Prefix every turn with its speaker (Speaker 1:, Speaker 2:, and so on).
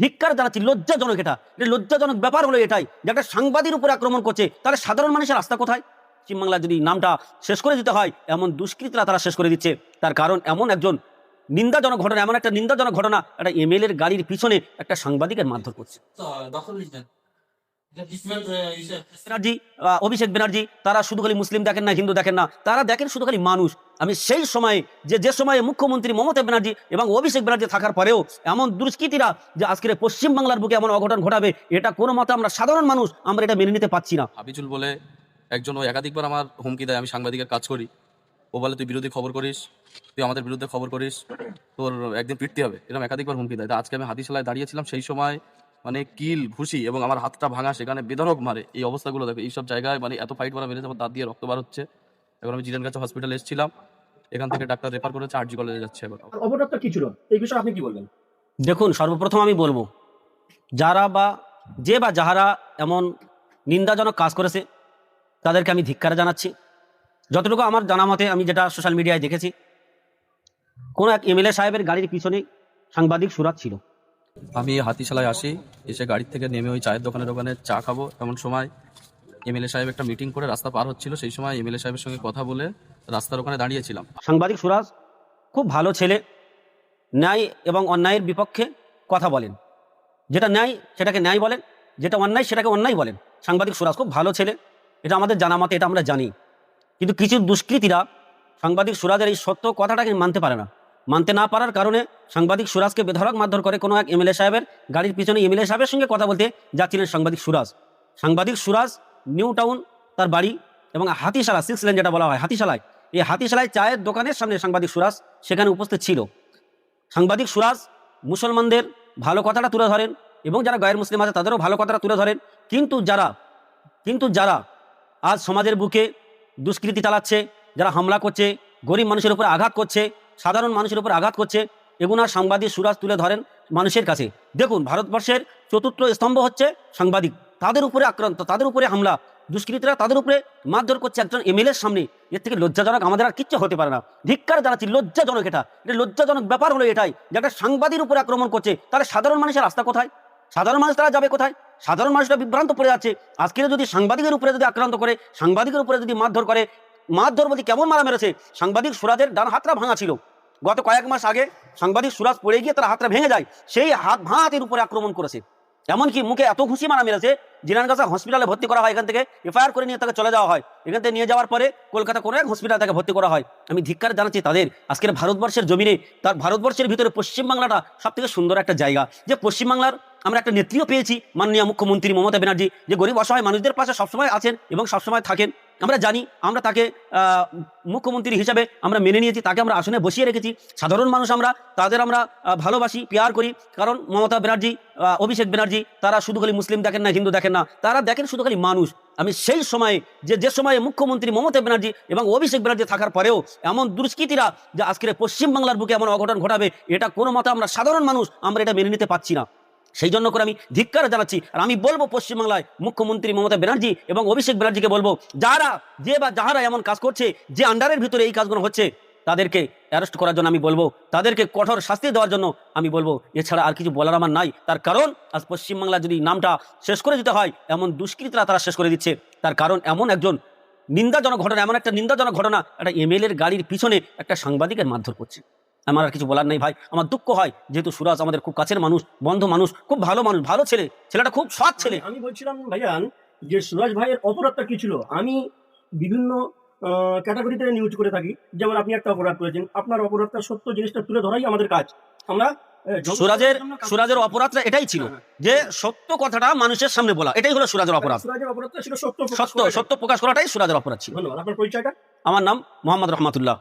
Speaker 1: ধিক্কার জানাচ্ছি লজ্জাজনক এটা। এটা লজ্জাজনক ব্যাপার হলো এটাই যে একটা সাংবাদিক উপর আক্রমণ করছে, তাহলে সাধারণ মানুষের রাস্তা কোথায়? পশ্চিমবাংলা যদি নামটা শেষ করে দিতে হয়, এমন দুষ্কৃতরা তারা শেষ করে দিচ্ছে। তার কারণ এমন একজন নিন্দাজনক ঘটনা, এমন একটা নিন্দাজনক ঘটনা, একটা এমএলএর এর গাড়ির পিছনে একটা সাংবাদিকের মারধর করছে। ব্যানার্জি অভিষেক ব্যানার্জি তারা শুধু খালি মুসলিম দেখেন না হিন্দু দেখেন না তারা দেখেন শুধু খালি মানুষ। আমি সেই সময়ে যে যে সময়ে মুখ্যমন্ত্রী মমতা ব্যানার্জি এবং অভিষেক ব্যানার্জি থাকার পরেও এমন দুষ্কৃতীরা যে আজকের পশ্চিম বাংলার বুকে এমন অঘটন ঘটাবে এটা কোনো মতে আমরা সাধারণ মানুষ আমরা এটা মেনে নিতে পারছি না।
Speaker 2: হাবিজুল বলে একজন ও একাধিকবার আমার হুমকি দেয় আমি সাংবাদিকের কাজ করি। ও বলে তুই বিরোধী খবর করিস তুই আমাদের বিরুদ্ধে খবর করিস তোর একদিন পিটতে হবে। এরকম একাধিকবার হুমকি দেয়। আজকে আমি হাতিশালায় দাঁড়িয়েছিলাম সেই সময় মানে কিল ঘুষি এবং আমার হাতটা ভাঙা সেখানে বেদরক মারে। এই অবস্থাগুলো দেখো এইসব জায়গায় মানে এত ফাইট করা মেরেছে আমার দাঁত দিয়ে রক্ত বার হচ্ছে। এখন আমি জিরান কাছে হসপিটালে এসেছিলাম। এখান থেকে ডাক্তার রেফার করেছে আরজি কলেজে যাচ্ছে এবার
Speaker 3: অপরাধটা কি ছিল? এই বিষয়ে আপনি কি বলবেন?
Speaker 1: দেখুন সর্বপ্রথম আমি বলব যারা বা যে বা যাহারা এমন নিন্দাজনক কাজ করেছে তাদেরকে আমি ধিক্কার জানাচ্ছি। যতটুকু আমার জানা মতে আমি যেটা সোশ্যাল মিডিয়ায় দেখেছি কোনো এক এমএলএ সাহেবের গাড়ির পিছনে সাংবাদিক সুরাত ছিল।
Speaker 2: আমি হাতিশালায় আসি, এসে গাড়ির থেকে নেমে ওই চায়ের দোকানে দোকানে চা খাব। এমন সময় এমএলএ সাহেব একটা মিটিং করে রাস্তা পার হচ্ছিল, সেই সময় এমএলএ সাহেবের সঙ্গে কথা বলে রাস্তার ওখানে দাঁড়িয়েছিলাম।
Speaker 1: সাংবাদিক সুরাজ, খুব ভালো ছেলে, ন্যায় এবং অন্যায়ের বিপক্ষে কথা বলেন। যেটা ন্যায়, সেটাকে ন্যায় বলেন, যেটা অন্যায়, সেটাকে অন্যায় বলেন। সাংবাদিক সুরাজ, খুব ভালো ছেলে, এটা আমাদের জানা মতে, এটা আমরা জানি। কিন্তু কিছু দুষ্কৃতীরা সাংবাদিক সুরাজের এই সত্য কথাটাকে মানতে পারে না। মানতে না পারার কারণে সাংবাদিক সুরাজকে বেধরক মারধর করে কোনো এক এমএলএ সাহেবের গাড়ির পিছনে এমএলএ সাহেবের সঙ্গে কথা বলতে যাচ্ছিলেন সাংবাদিক সুরাজ। সাংবাদিক সুরাজ, নিউ টাউন, তার বাড়ি এবং হাতিশালা সিক্স লেন যেটা বলা হয়, হাতিশালায়। এই হাতিশালায় চায়ের দোকানের সামনে সাংবাদিক সুরাজ সেখানে উপস্থিত ছিল। সাংবাদিক সুরাজ, মুসলমানদের ভালো কথাটা তুলে ধরেন এবং যারা গায়ের মুসলিম আছে তাদেরও ভালো কথাটা তুলে ধরেন। কিন্তু যারা কিন্তু যারা আজ সমাজের বুকে দুষ্কৃতি চালাচ্ছে, যারা হামলা করছে, গরিব মানুষের উপর আঘাত করছে সাধারণ মানুষের উপর আঘাত করছে এগুলো সাংবাদিক সুরাজ তুলে ধরেন মানুষের কাছে। দেখুন, ভারতবর্ষের চতুর্থ স্তম্ভ হচ্ছে সাংবাদিক। তাদের উপরে আক্রান্ত, তাদের উপরে হামলা। দুষ্কৃতীরা তাদের উপরে মারধর করছে একজন এমএলএর সামনে। এর থেকে লজ্জাজনক আমাদের আর কিচ্ছু হতে পারে না। ধিক্কার জানাচ্ছি, লজ্জাজনক এটা। এটা লজ্জাজনক ব্যাপার হলো এটাই যে একটা সাংবাদিক উপরে আক্রমণ করছে। তাহলে সাধারণ মানুষের রাস্তা কোথায়? সাধারণ মানুষ তারা যাবে কোথায়? সাধারণ মানুষরা বিভ্রান্ত পড়ে যাচ্ছে। আজকে যদি সাংবাদিকের উপরে যদি আক্রান্ত করে, সাংবাদিকের উপরে যদি মারধর করে মারধর বলতে কেমন মারা মেরেছে? সাংবাদিক সুরাজের ডান হাতটা ভাঙা ছিল। গত কয়েক মাস আগে সাংবাদিক সুরাজ পড়ে গিয়ে তার হাতটা ভেঙে যায়, সেই হাত ভাঁ হাতের উপরে আক্রমণ করেছে। এমনকি মুখে এত ঘুষি মারা মেরেছে জিনানগাছা হসপিটালে ভর্তি করা হয় এখান থেকে, এফআইআর করে নিয়ে তাকে চলে যাওয়া হয়। এখান থেকে নিয়ে যাওয়ার পরে কলকাতা কোনো এক হসপিটালে তাকে ভর্তি করা হয়। আমি ধিক্কার জানাচ্ছি তাদের, আজকের ভারতবর্ষের জমিনে, তার ভারতবর্ষের ভিতরে পশ্চিমবাংলাটা সব থেকে সুন্দর একটা জায়গা। যে পশ্চিমবাংলার আমরা একটা নেত্রীও পেয়েছি, মাননীয় মুখ্যমন্ত্রী মমতা ব্যানার্জি, যে গরিব অসহায় মানুষদের পাশে সবসময় আছেন এবং সবসময় থাকেন। আমরা জানি, আমরা তাকে মুখ্যমন্ত্রী হিসাবে আমরা মেনে নিয়েছি, তাকে আমরা আসনে বসিয়ে রেখেছি। সাধারণ মানুষ আমরা, তাদের আমরা ভালোবাসি, পেয়ার করি। কারণ মমতা ব্যানার্জি অভিষেক ব্যানার্জি, তারা শুধু খালি মুসলিম দেখেন না, হিন্দু দেখেন না, তারা দেখেন শুধু খালি মানুষ। আমি সেই সময়ে, যে যে সময়ে মুখ্যমন্ত্রী মমতা ব্যানার্জি এবং অভিষেক ব্যানার্জি থাকার পরেও এমন দুষ্কৃতীরা যে আজকের পশ্চিমবাংলার বুকে এমন অঘটন ঘটাবে, এটা কোনো মতে আমরা সাধারণ মানুষ, আমরা এটা মেনে নিতে পারছি না। সেই জন্য করে আমি ধিক্কার জানাচ্ছি। আর আমি বলব পশ্চিমবাংলায় মুখ্যমন্ত্রী মমতা ব্যানার্জি এবং অভিষেক ব্যানার্জিকে বলব, যারা যে বা যাহারা এমন কাজ করছে, যে আন্ডারের ভিতরে এই কাজগুলো হচ্ছে, তাদেরকে অ্যারেস্ট করার জন্য আমি বলব, তাদেরকে কঠোর শাস্তি দেওয়ার জন্য আমি বলব, এছাড়া আর কিছু বলার আমার নাই। তার কারণ, আজ পশ্চিমবাংলা যদি নামটা শেষ করে দিতে হয়, এমন দুষ্কৃতীরা তারা শেষ করে দিচ্ছে। তার কারণ এমন একজন নিন্দাজনক ঘটনা, এমন একটা নিন্দাজনক ঘটনা, একটা এমএলএ এর গাড়ির পিছনে একটা সাংবাদিকের মারধর করছে। আমার আর কিছু বলার নেই ভাই। আমার দুঃখ হয় যেহেতু সুরাজ আমাদের খুব কাছের মানুষ বন্ধু মানুষ খুব ভালো মানুষ ভালো ছেলে। ছেলেটা খুব সৎ ছেলে।
Speaker 3: আমি বলছিলাম ভাইয়ান যে সুরাজ ভাইয়ের অপরাধটা কি ছিল? আমি বিভিন্ন ক্যাটাগরিতে নিউজ করে থাকি। যেমন আপনি একটা অপরাধ করেছেন। আপনার অপরাধটা সত্য জিনিসটা তুলে ধরাই আমাদের কাজ। আমরা
Speaker 1: সুরাজের সুরাজের অপরাধটা এটাই ছিল
Speaker 3: হ্যাঁ,
Speaker 1: যে সত্য কথাটা মানুষের সামনে বলা। এটাই হলো সুরাজের
Speaker 3: হ্যাঁ।
Speaker 1: অপরাধ।
Speaker 3: সুরাজের অপরাধটা ছিল সত্য
Speaker 1: সত্য সত্য প্রকাশ করাটাই সুরাজের অপরাধ ছিল।
Speaker 3: ধন্যবাদ। আপনার পরিচয়টা?
Speaker 1: আমার নাম মোহাম্মদ রহমাতুল্লাহ।